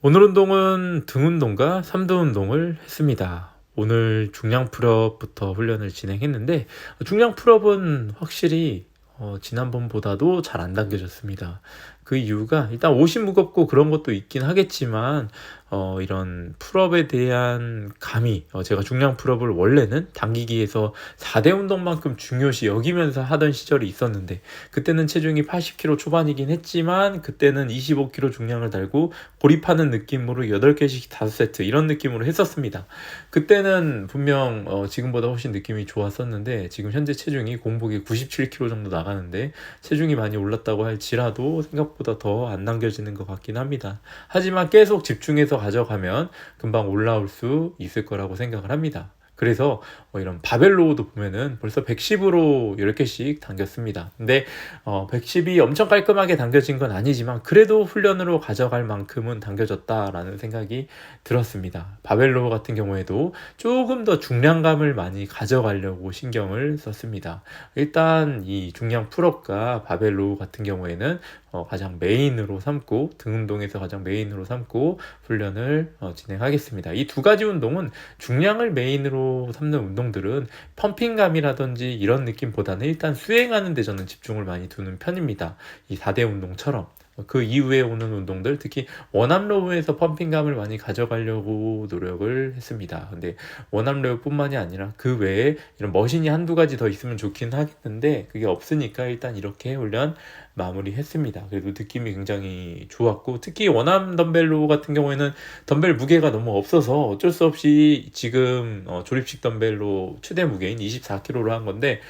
오늘 운동은 등 운동과 삼두 운동을 했습니다. 오늘 중량 풀업부터 훈련을 진행했는데 중량 풀업은 확실히 어, 지난번보다도 잘 안 당겨졌습니다. 그 이유가 일단 옷이 무겁고 그런 것도 있긴 하겠지만 어, 이런 풀업에 대한 감이 어, 제가 중량 풀업을 원래는 당기기에서 4대 운동만큼 중요시 여기면서 하던 시절이 있었는데 그때는 체중이 80kg 초반이긴 했지만 그때는 25kg 중량을 달고 고립하는 느낌으로 8개씩 5세트 이런 느낌으로 했었습니다. 그때는 분명 어, 지금보다 훨씬 느낌이 좋았었는데 지금 현재 체중이 공복에 97kg 정도 나가는데 체중이 많이 올랐다고 할지라도 생각보다 더안 남겨지는 것 같긴 합니다. 하지만 계속 집중해서 가져가면 금방 올라올 수 있을 거라고 생각을 합니다. 그래서 뭐 이런 바벨로우도 보면은 벌써 110으로 10개씩 당겼습니다. 근데 어 110이 엄청 깔끔하게 당겨진 건 아니지만 그래도 훈련으로 가져갈 만큼은 당겨졌다라는 생각이 들었습니다. 바벨로우 같은 경우에도 조금 더 중량감을 많이 가져가려고 신경을 썼습니다. 일단 이 중량 풀업과 바벨로우 같은 경우에는 어 가장 메인으로 삼고 등 운동에서 가장 메인으로 삼고 훈련을 어 진행하겠습니다. 이 두 가지 운동은 중량을 메인으로 삼는 운동들은 펌핑감이라든지 이런 느낌보다는 일단 수행하는 데 저는 집중을 많이 두는 편입니다. 이 4대 운동처럼. 그 이후에 오는 운동들, 특히 원암 로우에서 펌핑감을 많이 가져가려고 노력을 했습니다. 근데 원암 로우뿐만이 아니라 그 외에 이런 머신이 한두 가지 더 있으면 좋긴 하겠는데 그게 없으니까 일단 이렇게 훈련 마무리했습니다. 그래도 느낌이 굉장히 좋았고 특히 원암 덤벨로 같은 경우에는 덤벨 무게가 너무 없어서 어쩔 수 없이 지금 어, 조립식 덤벨로 최대 무게인 24kg로 한 건데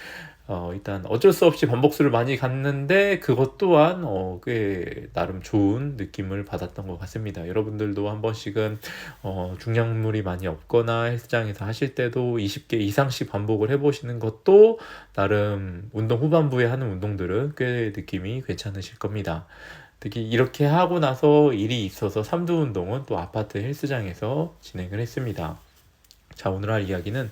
어, 일단 어쩔 수 없이 반복수를 많이 갔는데 그것 또한 어, 꽤 나름 좋은 느낌을 받았던 것 같습니다. 여러분들도 한 번씩은 어, 중량물이 많이 없거나 헬스장에서 하실 때도 20개 이상씩 반복을 해보시는 것도 나름 운동 후반부에 하는 운동들은 꽤 느낌이 괜찮으실 겁니다. 특히 이렇게 하고 나서 일이 있어서 삼두 운동은 또 아파트 헬스장에서 진행을 했습니다. 자, 오늘 할 이야기는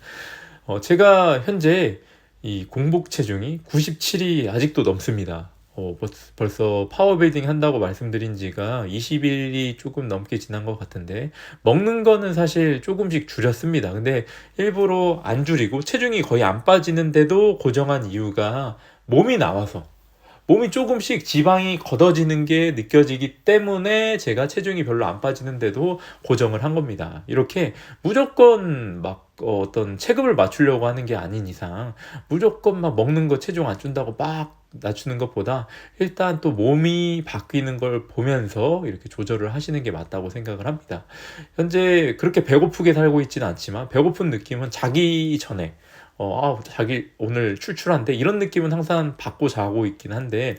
어, 제가 현재 이 공복 체중이 97이 아직도 넘습니다. 어, 벌써 파워빌딩 한다고 말씀드린 지가 20일이 조금 넘게 지난 것 같은데 먹는 거는 사실 조금씩 줄였습니다. 근데 일부러 안 줄이고 체중이 거의 안 빠지는데도 고정한 이유가 몸이 나와서 몸이 조금씩 지방이 걷어지는 게 느껴지기 때문에 제가 체중이 별로 안 빠지는데도 고정을 한 겁니다. 이렇게 무조건 막 어떤 체급을 맞추려고 하는 게 아닌 이상 무조건 막 먹는 거 체중 안 준다고 막 낮추는 것보다 일단 또 몸이 바뀌는 걸 보면서 이렇게 조절을 하시는 게 맞다고 생각을 합니다. 현재 그렇게 배고프게 살고 있지는 않지만 배고픈 느낌은 자기 전에 어, 아, 자기 오늘 출출한데 이런 느낌은 항상 받고 자고 있긴 한데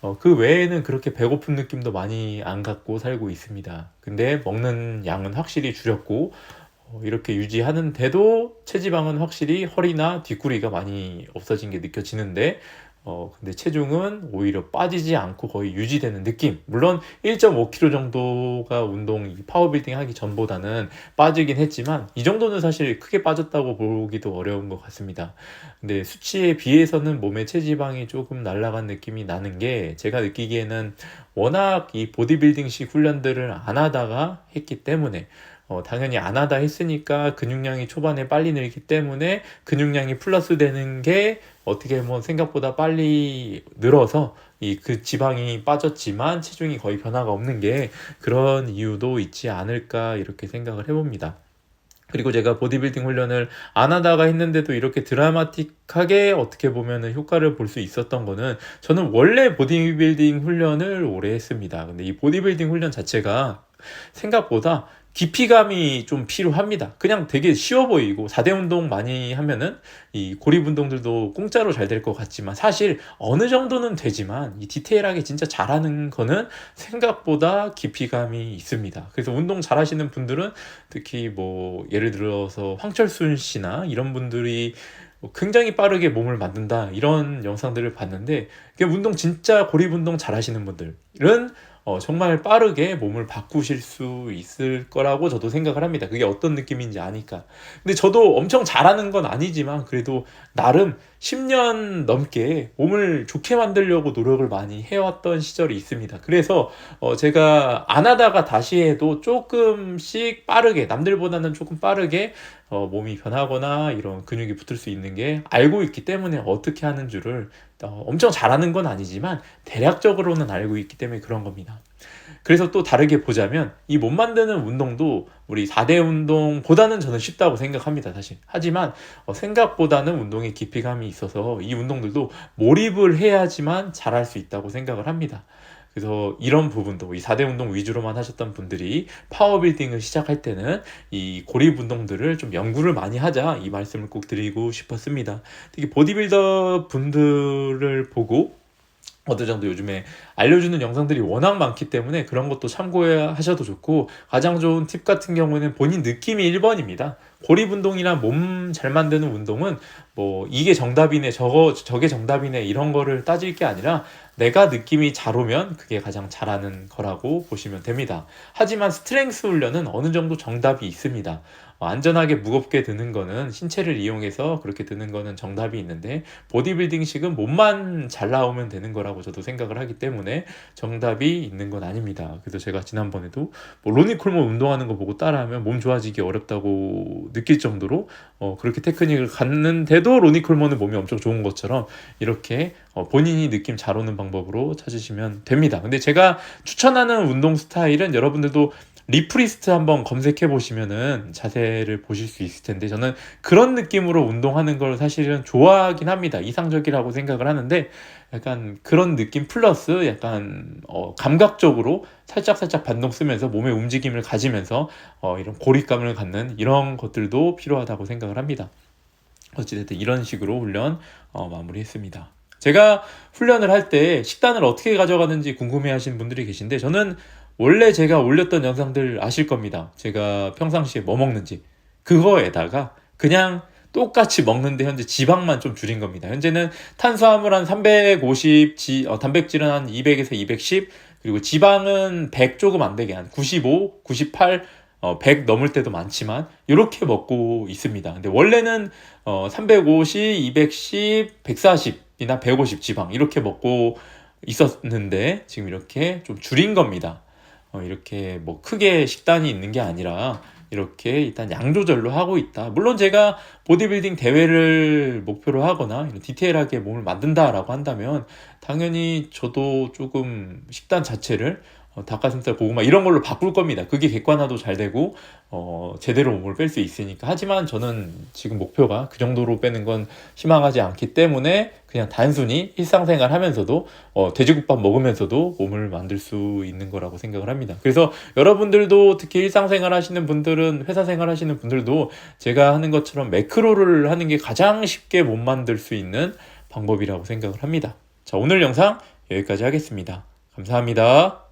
어, 그 외에는 그렇게 배고픈 느낌도 많이 안 갖고 살고 있습니다. 근데 먹는 양은 확실히 줄였고 어, 이렇게 유지하는데도 체지방은 확실히 허리나 뒷구리가 많이 없어진 게 느껴지는데 어, 근데 체중은 오히려 빠지지 않고 거의 유지되는 느낌. 물론 1.5kg 정도가 운동 파워빌딩 하기 전보다는 빠지긴 했지만 이 정도는 사실 크게 빠졌다고 보기도 어려운 것 같습니다. 근데 수치에 비해서는 몸의 체지방이 조금 날아간 느낌이 나는 게 제가 느끼기에는 워낙 이 보디빌딩식 훈련들을 안 하다가 했기 때문에 어, 당연히 안 하다 했으니까 근육량이 초반에 빨리 늘기 때문에 근육량이 플러스 되는 게 어떻게 보면 생각보다 빨리 늘어서 이 그 지방이 빠졌지만 체중이 거의 변화가 없는 게 그런 이유도 있지 않을까 이렇게 생각을 해봅니다. 그리고 제가 보디빌딩 훈련을 안 하다가 했는데도 이렇게 드라마틱하게 어떻게 보면 효과를 볼 수 있었던 거는 저는 원래 보디빌딩 훈련을 오래 했습니다. 근데 이 보디빌딩 훈련 자체가 생각보다 깊이감이 좀 필요합니다. 그냥 되게 쉬워 보이고 4대 운동 많이 하면은 이 고립 운동들도 공짜로 잘 될 것 같지만 사실 어느 정도는 되지만 이 디테일하게 진짜 잘하는 거는 생각보다 깊이감이 있습니다. 그래서 운동 잘 하시는 분들은 특히 뭐 예를 들어서 황철순 씨나 이런 분들이 굉장히 빠르게 몸을 만든다 이런 영상들을 봤는데 운동 진짜 고립 운동 잘 하시는 분들은 어, 정말 빠르게 몸을 바꾸실 수 있을 거라고 저도 생각을 합니다. 그게 어떤 느낌인지 아니까. 근데 저도 엄청 잘하는 건 아니지만 그래도 나름 10년 넘게 몸을 좋게 만들려고 노력을 많이 해왔던 시절이 있습니다. 그래서 어, 제가 안 하다가 다시 해도 조금씩 빠르게 남들보다는 조금 빠르게 어, 몸이 변하거나 이런 근육이 붙을 수 있는 게 알고 있기 때문에 어떻게 하는 줄을 어, 엄청 잘하는 건 아니지만 대략적으로는 알고 있기 때문에 그런 겁니다. 그래서 또 다르게 보자면 이 몸 만드는 운동도 우리 4대 운동보다는 저는 쉽다고 생각합니다, 사실. 하지만 어, 생각보다는 운동에 깊이감이 있어서 이 운동들도 몰입을 해야지만 잘할 수 있다고 생각을 합니다. 그래서 이런 부분도 이 4대 운동 위주로만 하셨던 분들이 파워빌딩을 시작할 때는 이 고립 운동들을 좀 연구를 많이 하자 이 말씀을 꼭 드리고 싶었습니다. 특히 보디빌더 분들을 보고 어느 정도 요즘에 알려주는 영상들이 워낙 많기 때문에 그런 것도 참고하셔도 좋고 가장 좋은 팁 같은 경우는 본인 느낌이 1번입니다. 고립 운동이나 몸 잘 만드는 운동은 뭐 이게 정답이네 저거 저게 정답이네 이런 거를 따질 게 아니라 내가 느낌이 잘 오면 그게 가장 잘하는 거라고 보시면 됩니다. 하지만 스트렝스 훈련은 어느 정도 정답이 있습니다. 어, 안전하게 무겁게 드는 거는 신체를 이용해서 그렇게 드는 거는 정답이 있는데 보디빌딩식은 몸만 잘 나오면 되는 거라고 저도 생각을 하기 때문에 정답이 있는 건 아닙니다. 그래서 제가 지난번에도 뭐 로니 콜몬 운동하는 거 보고 따라하면 몸 좋아지기 어렵다고 느낄 정도로 어, 그렇게 테크닉을 갖는데도 로니 콜몬은 몸이 엄청 좋은 것처럼 이렇게 어, 본인이 느낌 잘 오는 방법으로 찾으시면 됩니다. 근데 제가 추천하는 운동 스타일은 여러분들도 리프리스트 한번 검색해 보시면은 자세를 보실 수 있을 텐데 저는 그런 느낌으로 운동하는 걸 사실은 좋아하긴 합니다. 이상적이라고 생각을 하는데 약간 그런 느낌 플러스 약간 어, 감각적으로 살짝 살짝 반동 쓰면서 몸의 움직임을 가지면서 어, 이런 고립감을 갖는 이런 것들도 필요하다고 생각을 합니다. 어찌됐든 이런 식으로 훈련 어, 마무리했습니다. 제가 훈련을 할 때 식단을 어떻게 가져가는지 궁금해 하시는 분들이 계신데 저는 원래 제가 올렸던 영상들 아실 겁니다. 제가 평상시에 뭐 먹는지. 그거에다가 그냥 똑같이 먹는데 현재 지방만 좀 줄인 겁니다. 현재는 탄수화물 한 350, 지, 어, 단백질은 한 200에서 210, 그리고 지방은 100 조금 안 되게 한 95, 98, 어, 100 넘을 때도 많지만 이렇게 먹고 있습니다. 근데 원래는 어, 350, 210, 140 이나 150 지방 이렇게 먹고 있었는데 지금 이렇게 좀 줄인 겁니다. 어, 이렇게 뭐 크게 식단이 있는 게 아니라 이렇게 일단 양 조절로 하고 있다. 물론 제가 보디빌딩 대회를 목표로 하거나 디테일하게 몸을 만든다라고 한다면 당연히 저도 조금 식단 자체를 어, 닭가슴살, 고구마 이런 걸로 바꿀 겁니다. 그게 객관화도 잘 되고 어, 제대로 몸을 뺄 수 있으니까. 하지만 저는 지금 목표가 그 정도로 빼는 건 희망하지 않기 때문에 그냥 단순히 일상생활 하면서도 어, 돼지국밥 먹으면서도 몸을 만들 수 있는 거라고 생각을 합니다. 그래서 여러분들도 특히 일상생활 하시는 분들은 회사 생활 하시는 분들도 제가 하는 것처럼 매크로를 하는 게 가장 쉽게 몸 만들 수 있는 방법이라고 생각을 합니다. 자, 오늘 영상 여기까지 하겠습니다. 감사합니다.